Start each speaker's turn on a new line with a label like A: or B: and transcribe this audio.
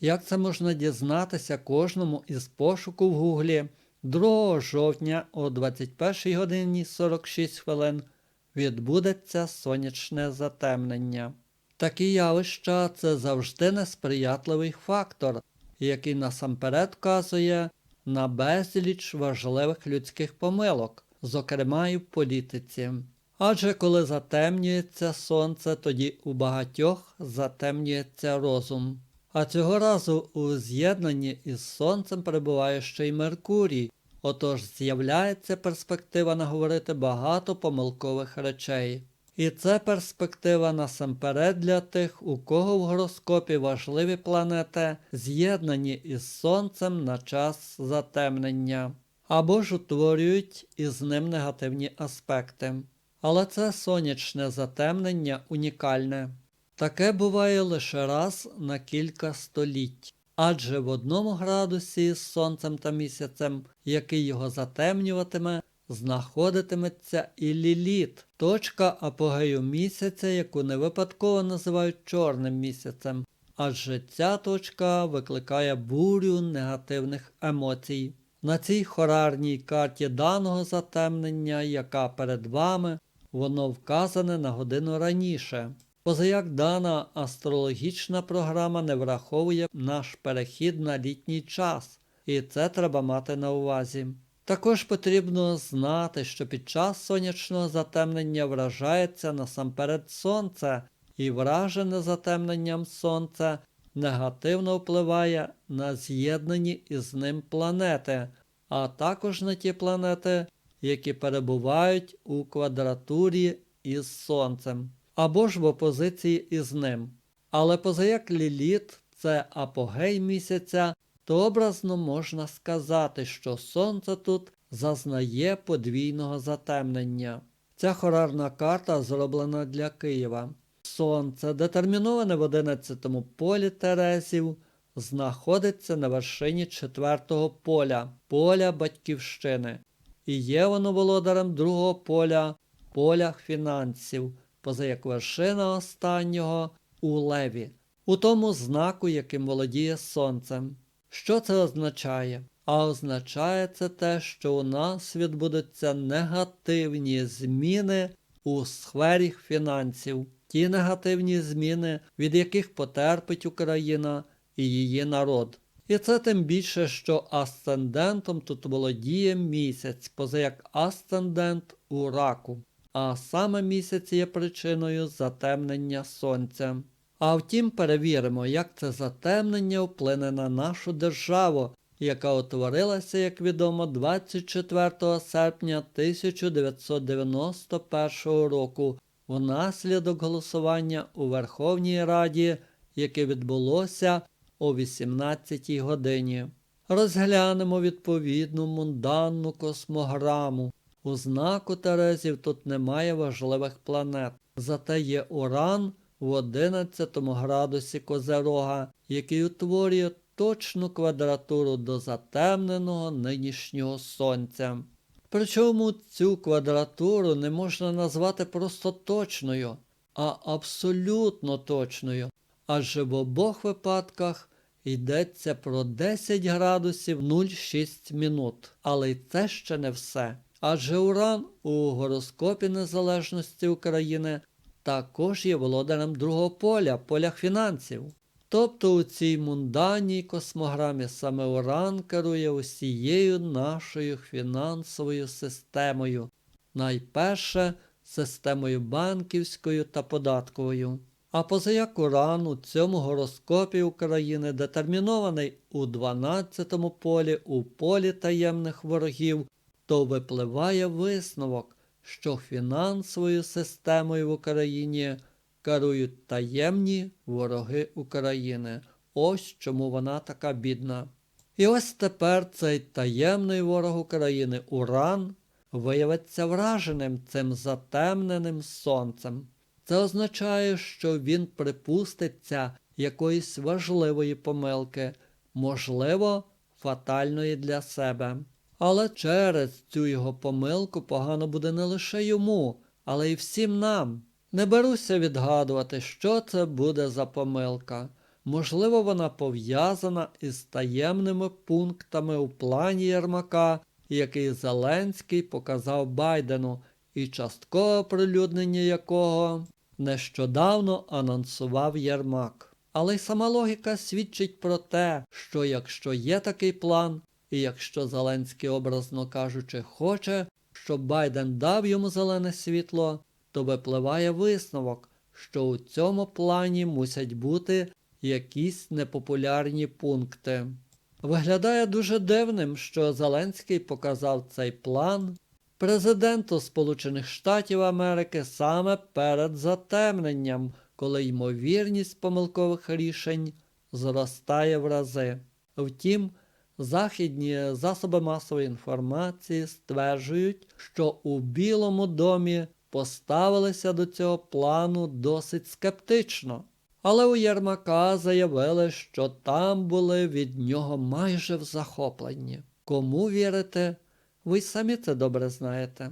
A: Як це можна дізнатися кожному із пошуку в Гуглі 2 жовтня о 21 годині 46 хвилин відбудеться сонячне затемнення. Такі явища це завжди несприятливий фактор, який насамперед вказує на безліч важливих людських помилок, зокрема і в політиці. Адже коли затемнюється сонце, тоді у багатьох затемнюється розум. А цього разу у з'єднанні із сонцем перебуває ще й Меркурій, отож з'являється перспектива наговорити багато помилкових речей. І це перспектива насамперед для тих, у кого в гороскопі важливі планети з'єднані із Сонцем на час затемнення, або ж утворюють із ним негативні аспекти. Але це сонячне затемнення унікальне. Таке буває лише раз на кілька століть. Адже в одному градусі з сонцем та місяцем, який його затемнюватиме, знаходитиметься і ліліт, точка апогею місяця, яку не випадково називають чорним місяцем, адже ця точка викликає бурю негативних емоцій. На цій хорарній карті даного затемнення, яка перед вами, воно вказане на годину раніше. Позаяк дана астрологічна програма не враховує наш перехід на літній час, і це треба мати на увазі. Також потрібно знати, що під час сонячного затемнення вражається насамперед сонце, і вражене затемненням сонця негативно впливає на з'єднані із ним планети, а також на ті планети, які перебувають у квадратурі із сонцем або ж в опозиції із ним. Але позаяк ліліт це апогей місяця, то образно можна сказати, що сонце тут зазнає подвійного затемнення. Ця хорарна карта зроблена для Києва. Сонце, детерміноване в 11-му полі Терезів, знаходиться на вершині 4-го поля, поля Батьківщини, і є воно володарем другого поля, поля фінансів позаяк вершина останнього у леві, у тому знаку, яким володіє сонцем. Що це означає? А означає це те, що у нас відбудуться негативні зміни у сфері фінансів, ті негативні зміни, від яких потерпить Україна і її народ. І це тим більше, що асцендентом тут володіє місяць, позаяк асцендент у раку а саме місяць є причиною затемнення сонця. А втім, перевіримо, як це затемнення вплине на нашу державу, яка утворилася, як відомо, 24 серпня 1991 року внаслідок голосування у Верховній Раді, яке відбулося о 18 годині. Розглянемо відповідну мунданну космограму. У знаку Терезів тут немає важливих планет, зате є Уран в 11 градусі Козерога, який утворює точну квадратуру до затемненого нинішнього сонця. Причому цю квадратуру не можна назвати просто точною, а абсолютно точною, адже в обох випадках йдеться про 10 градусів 0,6 минут. Але й це ще не все. Адже Уран у гороскопі Незалежності України також є володарем другого поля, поля фінансів. Тобто у цій мунданній космограмі саме Уран керує усією нашою фінансовою системою, найперше системою банківською та податковою. А позаяк Уран у цьому гороскопі України детермінований у 12-му полі у полі таємних ворогів то випливає висновок, що фінансовою системою в Україні керують таємні вороги України. Ось чому вона така бідна. І ось тепер цей таємний ворог України Уран виявиться враженим цим затемненим сонцем. Це означає, що він припуститься якоїсь важливої помилки, можливо, фатальної для себе. Але через цю його помилку погано буде не лише йому, але й всім нам. Не беруся відгадувати, що це буде за помилка. Можливо, вона пов'язана із таємними пунктами у плані Єрмака, який Зеленський показав Байдену, і часткове оприлюднення якого нещодавно анонсував Єрмак. Але й сама логіка свідчить про те, що якщо є такий план, і якщо Зеленський, образно кажучи, хоче, щоб Байден дав йому зелене світло, то випливає висновок, що у цьому плані мусять бути якісь непопулярні пункти. Виглядає дуже дивним, що Зеленський показав цей план президенту Сполучених Штатів Америки саме перед затемненням, коли ймовірність помилкових рішень зростає в рази. Втім, західні засоби масової інформації стверджують, що у Білому домі поставилися до цього плану досить скептично. Але у Єрмака заявили, що там були від нього майже в захопленні. Кому вірите, ви самі це добре знаєте.